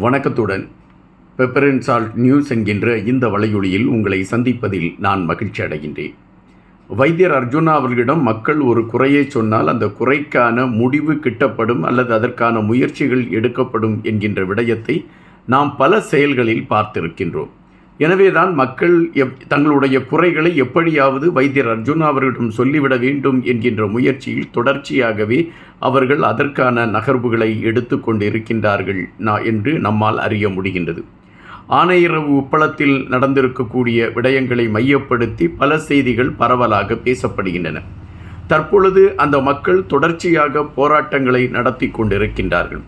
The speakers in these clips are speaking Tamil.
வணக்கத்துடன். பெப்பரன் சால்ட் நியூஸ் என்கின்ற இந்த வலையொலியில் உங்களை சந்திப்பதில் நான் மகிழ்ச்சி அடைகின்றேன். வைத்தியர் அர்ஜுனா அவர்களிடம் மக்கள் ஒரு குறையை சொன்னால் அந்த குறைக்கான முடிவு கிட்டப்படும் அல்லது அதற்கான முயற்சிகள் எடுக்கப்படும் என்கின்ற விடயத்தை நாம் பல செயல்களில் பார்த்திருக்கின்றோம். எனவேதான் மக்கள் எப் தங்களுடைய குறைகளை எப்படியாவது வைத்தியர் அர்ஜுன் அவர்களிடம் சொல்லிவிட வேண்டும் என்கின்ற முயற்சியில் தொடர்ச்சியாகவே அவர்கள் அதற்கான நகர்வுகளை எடுத்துக்கொண்டு இருக்கின்றார்கள் நா- என்று நம்மால் அறிய முடிகின்றது. ஆனையிரவு உப்பளத்தில் நடந்திருக்கக்கூடிய விடயங்களை மையப்படுத்தி பல செய்திகள் பரவலாக பேசப்படுகின்றன. தற்பொழுது அந்த மக்கள் தொடர்ச்சியாக போராட்டங்களை நடத்தி கொண்டிருக்கின்றார்கள்.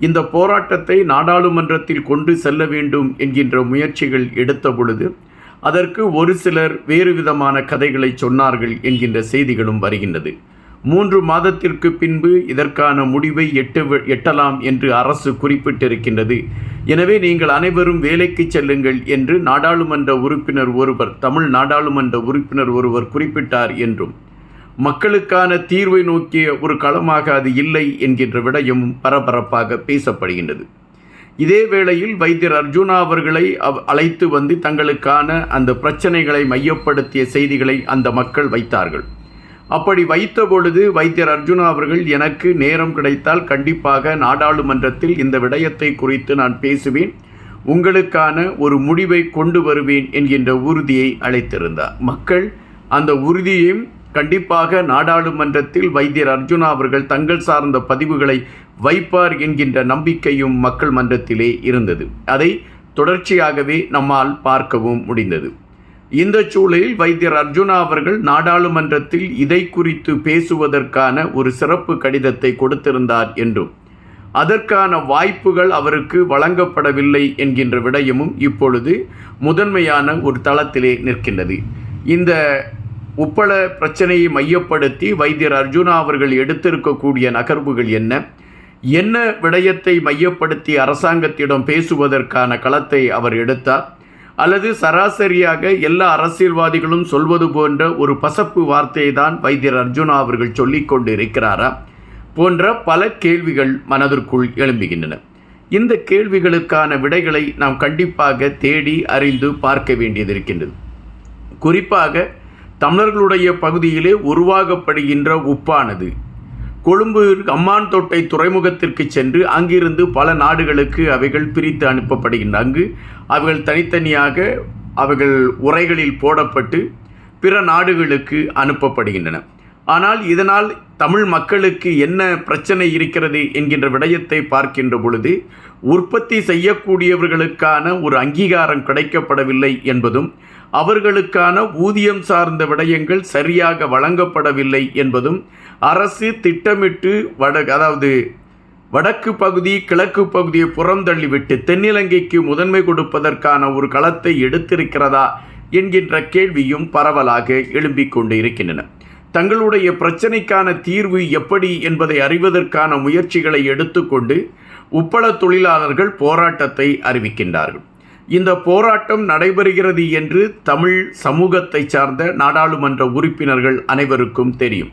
இந்த போராட்டத்தை நாடாளுமன்றத்தில் கொண்டு செல்ல வேண்டும் என்கின்ற முயற்சிகள் எடுத்த பொழுது அதற்கு ஒரு சிலர் வேறு விதமான கதைகளை சொன்னார்கள் என்கின்ற செய்திகளும் வருகின்றது. மூன்று மாதத்திற்கு பின்பு இதற்கான முடிவை எட்டு எட்டலாம் என்று அரசு குறிப்பிட்டிருக்கின்றது. எனவே நீங்கள் அனைவரும் வேலைக்கு செல்லுங்கள் என்று நாடாளுமன்ற உறுப்பினர் ஒருவர் தமிழ் நாடாளுமன்ற உறுப்பினர் ஒருவர் குறிப்பிட்டார் என்றும் மக்களுக்கான தீர்வை நோக்கிய ஒரு களமாக அது இல்லை என்கின்ற விடயம் பரபரப்பாக பேசப்படுகின்றது. இதே வேளையில் வைத்தியர் அர்ஜுனா அவர்களை அவ்- அழைத்து வந்து தங்களுக்கான அந்த பிரச்சனைகளை மையப்படுத்திய செய்திகளை அந்த மக்கள் வைத்தார்கள். அப்படி வைத்த பொழுது வைத்தியர் அர்ஜுனா அவர்கள் எனக்கு நேரம் கிடைத்தால் கண்டிப்பாக நாடாளுமன்றத்தில் இந்த விடயத்தை குறித்து நான் பேசுவேன். உங்களுக்கான ஒரு முடிவை கொண்டு வருவேன் என்கின்ற உறுதியை அளித்திருந்தார். மக்கள் அந்த உறுதியையும் கண்டிப்பாக நாடாளுமன்றத்தில் வைத்தியர் அர்ஜுனா அவர்கள் தங்கள் சார்ந்த பதிவுகளை வைப்பார் என்கின்ற நம்பிக்கையும் மக்கள் மன்றத்திலே இருந்தது. அதை தொடர்ச்சியாகவே நம்மால் பார்க்கவும் முடிந்தது. இந்த சூழலில் வைத்தியர் அர்ஜுனா அவர்கள் நாடாளுமன்றத்தில் இதை குறித்து பேசுவதற்கான ஒரு சிறப்பு கடிதத்தை கொடுத்திருந்தார் என்றும் அதற்கான வாய்ப்புகள் அவருக்கு வழங்கப்படவில்லை என்கின்ற விடயமும் இப்பொழுது முதன்மையான ஒரு தளத்திலே நிற்கின்றது. இந்த உப்பள பிரச்சனையை மையப்படுத்தி வைத்தியர் அர்ஜுனா அவர்கள் எடுத்திருக்கக்கூடிய நகர்வுகள் என்ன? என்ன விடயத்தை மையப்படுத்தி அரசாங்கத்திடம் பேசுவதற்கான களத்தை அவர் எடுத்தார்? அல்லது சராசரியாக எல்லா அரசியல்வாதிகளும் சொல்வது போன்ற ஒரு பசப்பு வார்த்தையை தான் வைத்தியர் அர்ஜுனா அவர்கள் சொல்லிக் கொண்டு இருக்கிறாரா போன்ற பல கேள்விகள் மனதிற்குள் எழும்புகின்றன. இந்த கேள்விகளுக்கான விடைகளை நாம் கண்டிப்பாக தேடி அறிந்து பார்க்க வேண்டியது இருக்கின்றது. குறிப்பாக தமிழர்களுடைய பகுதியிலே உருவாகப்படுகின்ற உப்பானது. கொழும்பு அம்மான் தொட்டை துறைமுகத்திற்கு சென்று அங்கிருந்து பல நாடுகளுக்கு அவைகள் பிரித்து அனுப்பப்படுகின்றன அங்கு அவைகள் தனித்தனியாக அவைகள் உரைகளில் போடப்பட்டு பிற நாடுகளுக்கு அனுப்பப்படுகின்றன. ஆனால் இதனால் தமிழ் மக்களுக்கு என்ன பிரச்சனை இருக்கிறது என்கின்ற விடயத்தை பார்க்கின்ற பொழுது உற்பத்தி செய்யக்கூடியவர்களுக்கான ஒரு அங்கீகாரம் கிடைக்கப்படவில்லை என்பதும் அவர்களுக்கான ஊதியம் சார்ந்த விடயங்கள் சரியாக வழங்கப்படவில்லை என்பதும் அரசு திட்டமிட்டு வட அதாவது வடக்கு பகுதி கிழக்கு பகுதியை புறந்தள்ளிவிட்டு தென்னிலங்கைக்கு முதன்மை கொடுப்பதற்கான ஒரு களத்தை எடுத்திருக்கிறதா என்கின்ற கேள்வியும் பரவலாக எழும்பிக் கொண்டு இருக்கின்றன தங்களுடைய பிரச்சனைக்கான தீர்வு எப்படி என்பதை அறிவதற்கான முயற்சிகளை எடுத்துக்கொண்டு உப்பள தொழிலாளர்கள் போராட்டத்தை அறிவிக்கின்றார்கள். இந்த போராட்டம் நடைபெறுகிறது என்று தமிழ் சமூகத்தை சார்ந்த நாடாளுமன்ற உறுப்பினர்கள் அனைவருக்கும் தெரியும்.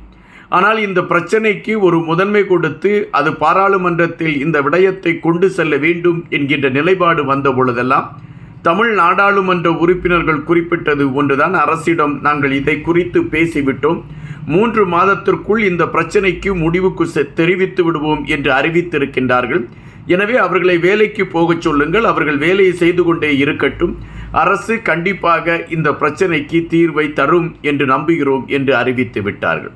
ஆனால் இந்த பிரச்சனைக்கு ஒரு முதன்மை கொடுத்து அது பாராளுமன்றத்தில் இந்த விடயத்தை கொண்டு செல்ல வேண்டும் என்கின்ற நிலைப்பாடு வந்த பொழுதெல்லாம் தமிழ் நாடாளுமன்ற உறுப்பினர்கள் குறிப்பிட்டது ஒன்றுதான். அரசிடம் நாங்கள் இதை குறித்து பேசிவிட்டோம். மூன்று மாதத்திற்குள் இந்த பிரச்சனைக்கு முடிவுக்கு செ- தெரிவித்து விடுவோம் என்று அறிவித்திருக்கின்றார்கள். எனவே அவர்களை வேலைக்கு போகச் சொல்லுங்கள் அவர்கள் வேலையை செய்து கொண்டே இருக்கட்டும். அரசு கண்டிப்பாக இந்த பிரச்சனைக்கு தீர்வை தரும் என்று நம்புகிறோம் என்று அறிவித்து விட்டார்கள்.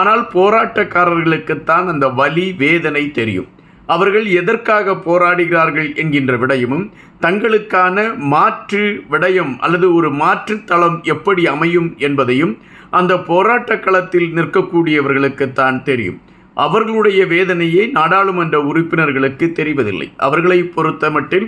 ஆனால் போராட்டக்காரர்களுக்குத்தான் அந்த வலி வேதனை தெரியும். அவர்கள் எதற்காக போராடுகிறார்கள் என்கின்ற விடயமும் தங்களுக்கான மாற்று விடயம் அல்லது ஒரு மாற்று தளம் எப்படி அமையும் என்பதையும் அந்த போராட்ட களத்தில் நிற்கக்கூடியவர்களுக்குத்தான் தெரியும். அவர்களுடைய வேதனையை நாடாளுமன்ற உறுப்பினர்களுக்கு தெரிவதில்லை. அவர்களை பொறுத்தமட்டில்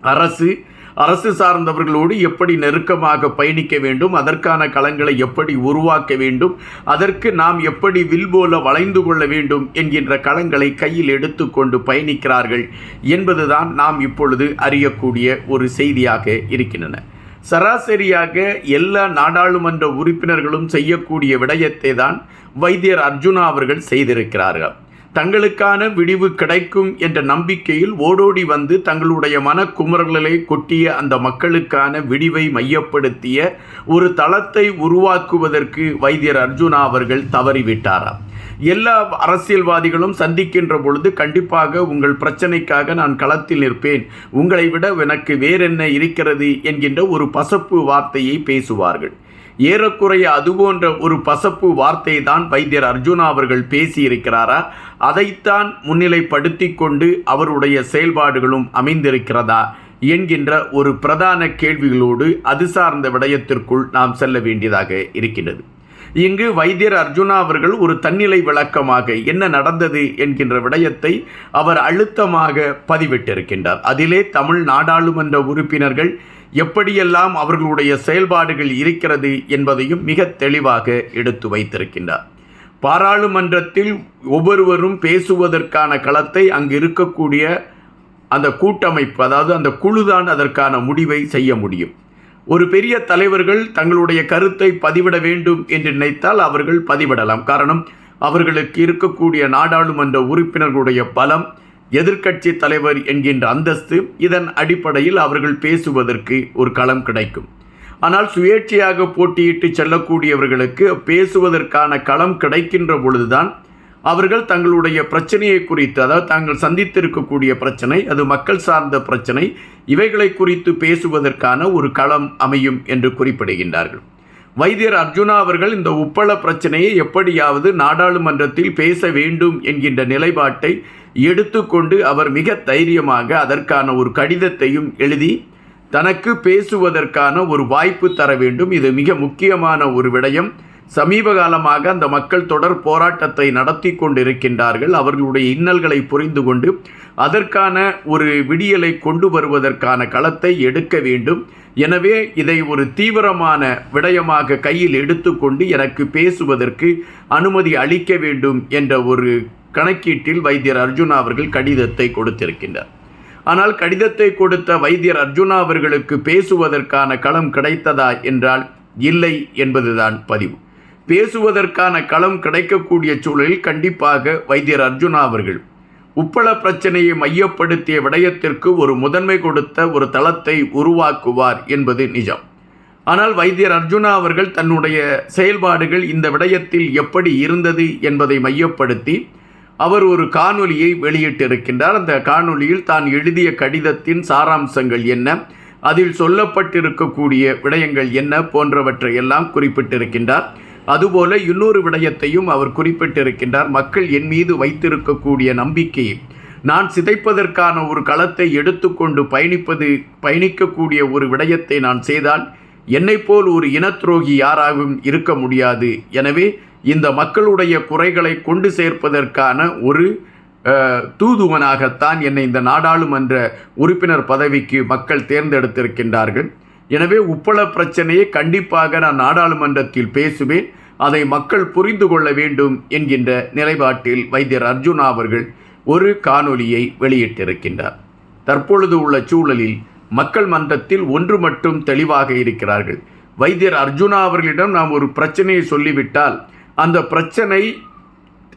அரசு அரசு சார்ந்தவர்களோடு எப்படி நெருக்கமாக பயணிக்க வேண்டும் அதற்கான களங்களை எப்படி உருவாக்க வேண்டும் அதற்கு நாம் எப்படி வில் போல வளைந்து கொள்ள வேண்டும் என்கின்ற களங்களை கையில் எடுத்துக்கொண்டு பயணிக்கிறார்கள் என்பதுதான் நாம் இப்பொழுது அறியக்கூடிய ஒரு செய்தியாக இருக்கின்றன. சராசரியாக எல்லா நாடாளுமன்ற உறுப்பினர்களும் செய்யக்கூடிய விடயத்தை தான் வைத்தியர் அர்ஜுனா அவர்கள் செய்திருக்கிறார்கள். தங்களுக்கான விடிவு கிடைக்கும் என்ற நம்பிக்கையில் ஓடோடி வந்து தங்களுடைய மனக்குமரல்களை கொட்டிய அந்த மக்களுக்கான விடிவை மையப்படுத்திய ஒரு தளத்தை உருவாக்குவதற்கு வைத்தியர் அர்ஜுனா அவர்கள் தவறிவிட்டாராம். எல்லா அரசியல்வாதிகளும் சந்திக்கின்ற பொழுது கண்டிப்பாக உங்கள் பிரச்சனைக்காக நான் களத்தில் நிற்பேன். உங்களை விட எனக்கு வேறென்ன இருக்கிறது என்கின்ற ஒரு பசப்பு வார்த்தையை பேசுவார்கள். ஏறக்குறைய அதுபோன்ற ஒரு பசப்பு வார்த்தை தான் வைத்தியர் அர்ஜுனா அவர்கள் பேசியிருக்கிறாரா? அதைத்தான் முன்னிலைப்படுத்தி கொண்டு அவருடைய செயல்பாடுகளும் அமைந்திருக்கிறதா? என்கின்ற ஒரு பிரதான கேள்விகளோடு அது சார்ந்த விடயத்திற்குள் நாம் செல்ல வேண்டியதாக இருக்கின்றது. இங்கு வைத்தியர் அர்ஜுனா அவர்கள் ஒரு தன்னிலை விளக்கமாக என்ன நடந்தது என்கின்ற விடயத்தை அவர் அழுத்தமாக பதிவிட்டிருக்கின்றார். அதிலே தமிழ் நாடாளுமன்ற உறுப்பினர்கள் எப்படியெல்லாம் அவர்களுடைய செயல்பாடுகள் இருக்கிறது என்பதையும் மிக தெளிவாக எடுத்து வைத்திருக்கின்றார். பாராளுமன்றத்தில் ஒவ்வொருவரும் பேசுவதற்கான களத்தை அங்கு இருக்கக்கூடிய அந்த கூட்டமைப்பு அதாவது அந்த குழுதான் அதற்கான முடிவை செய்ய முடியும். ஒரு பெரிய தலைவர்கள் தங்களுடைய கருத்தை பதிவிட வேண்டும் என்று நினைத்தால் அவர்கள் பதிவிடலாம். காரணம் அவர்களுக்கு இருக்கக்கூடிய நாடாளுமன்ற உறுப்பினர்களுடைய பலம் எதிர்க்கட்சி தலைவர் என்கின்ற அந்தஸ்து இதன் அடிப்படையில் அவர்கள் பேசுவதற்கு ஒரு களம் கிடைக்கும். ஆனால் சுயேட்சையாக போட்டியிட்டு செல்லக்கூடியவர்களுக்கு பேசுவதற்கான களம் கிடைக்கின்ற பொழுதுதான் அவர்கள் தங்களுடைய பிரச்சனையை குறித்து அதாவது தாங்கள் சந்தித்திருக்கக்கூடிய பிரச்சனை அது மக்கள் சார்ந்த பிரச்சனை இவைகளை குறித்து பேசுவதற்கான ஒரு களம் அமையும் என்று குறிப்பிடுகின்றார்கள். வைத்தியர் அர்ஜுனா அவர்கள் இந்த உப்பள பிரச்சனையை எப்படியாவது நாடாளுமன்றத்தில் பேச வேண்டும் என்கின்ற நிலைப்பாட்டை எடுத்துக்கொண்டு அவர் மிக தைரியமாக அதற்கான ஒரு கடிதத்தையும் எழுதி தனக்கு பேசுவதற்கான ஒரு வாய்ப்பு தர வேண்டும். இது மிக முக்கியமான ஒரு விடயம். சமீப காலமாக அந்த மக்கள் தொடர் போராட்டத்தை நடத்தி கொண்டிருக்கின்றார்கள் அவர்களுடைய இன்னல்களை புரிந்து கொண்டு அதற்கான ஒரு விடியலை கொண்டு வருவதற்கான களத்தை எடுக்க வேண்டும். எனவே இதை ஒரு தீவிரமான விடயமாக கையில் எடுத்துக்கொண்டு எனக்கு பேசுவதற்கு அனுமதி அளிக்க வேண்டும் என்ற ஒரு கணக்கீட்டில் வைத்தியர் அர்ஜுனா அவர்கள் கடிதத்தை கொடுத்திருக்கின்றார். ஆனால் கடிதத்தை கொடுத்த வைத்தியர் அர்ஜுனா அவர்களுக்கு பேசுவதற்கான களம் கிடைத்ததா என்றால் இல்லை என்பதுதான் பதிவு. பேசுவதற்கான களம் கிடைக்கக்கூடிய சூழலில் கண்டிப்பாக வைத்தியர் அர்ஜுனா அவர்கள் உப்பள பிரச்சனையை மையப்படுத்திய விடயத்திற்கு ஒரு முதன்மை கொடுத்த ஒரு தளத்தை உருவாக்குவார் என்பது நிஜம். ஆனால் வைத்தியர் அர்ஜுனா அவர்கள் தன்னுடைய செயல்பாடுகள் இந்த விடயத்தில் எப்படி இருந்தது என்பதை மையப்படுத்தி அவர் ஒரு காணொலியை வெளியிட்டிருக்கின்றார். அந்த காணொலியில் தான் எழுதிய கடிதத்தின் சாராம்சங்கள் என்ன அதில் சொல்லப்பட்டிருக்கக்கூடிய விடயங்கள் என்ன போன்றவற்றை எல்லாம் குறிப்பிட்டிருக்கின்றார். அதுபோல இன்னொரு விடயத்தையும் அவர் குறிப்பிட்டிருக்கின்றார். மக்கள் என் மீது வைத்திருக்கக்கூடிய நம்பிக்கை நான் சிதைப்பதற்கான ஒரு களத்தை எடுத்துக்கொண்டு பயணிப்பது பயணிக்கக்கூடிய ஒரு விடயத்தை நான் செய்தால் என்னைப்போல் ஒரு இனத்துரோகி யாராகவும் இருக்க முடியாது. எனவே இந்த மக்களுடைய குறைகளை கொண்டு சேர்ப்பதற்கான ஒரு தூதுவனாகத்தான் என்னை இந்த நாடாளுமன்ற உறுப்பினர் பதவிக்கு மக்கள் தேர்ந்தெடுத்திருக்கின்றார்கள். எனவே உப்பள பிரச்சனையை கண்டிப்பாக நான் நாடாளுமன்றத்தில் பேசுவேன். அதை மக்கள் புரிந்து கொள்ள வேண்டும் என்கின்ற நிலைப்பாட்டில் வைத்தியர் அர்ஜுனா அவர்கள் ஒரு காணொலியை வெளியிட்டிருக்கின்றார். தற்பொழுது உள்ள சூழலில் மக்கள் மன்றத்தில் ஒன்று மட்டும் தெளிவாக இருக்கிறார்கள். வைத்தியர் அர்ஜுனா அவர்களிடம் நாம் ஒரு பிரச்சனையை சொல்லிவிட்டால் அந்த பிரச்சனை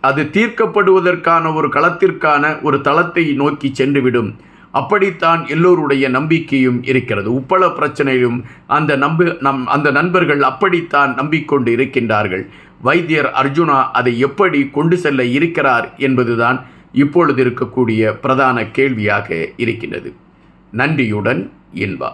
அது தீர்க்கப்படுவதற்கான ஒரு களத்திற்கான ஒரு தளத்தை நோக்கி சென்றுவிடும். அப்படித்தான் எல்லோருடைய நம்பிக்கையும் இருக்கிறது. உப்பள பிரச்சனையும் அந்த நம்பு நம் அந்த நண்பர்கள் அப்படித்தான் நம்பிக்கொண்டு இருக்கின்றார்கள். வைத்தியர் அர்ஜுனா அதை எப்படி கொண்டு செல்ல இருக்கிறார் என்பதுதான் இப்பொழுது இருக்கக்கூடிய பிரதான கேள்வியாக இருக்கின்றது. நன்றியுடன் இன்பா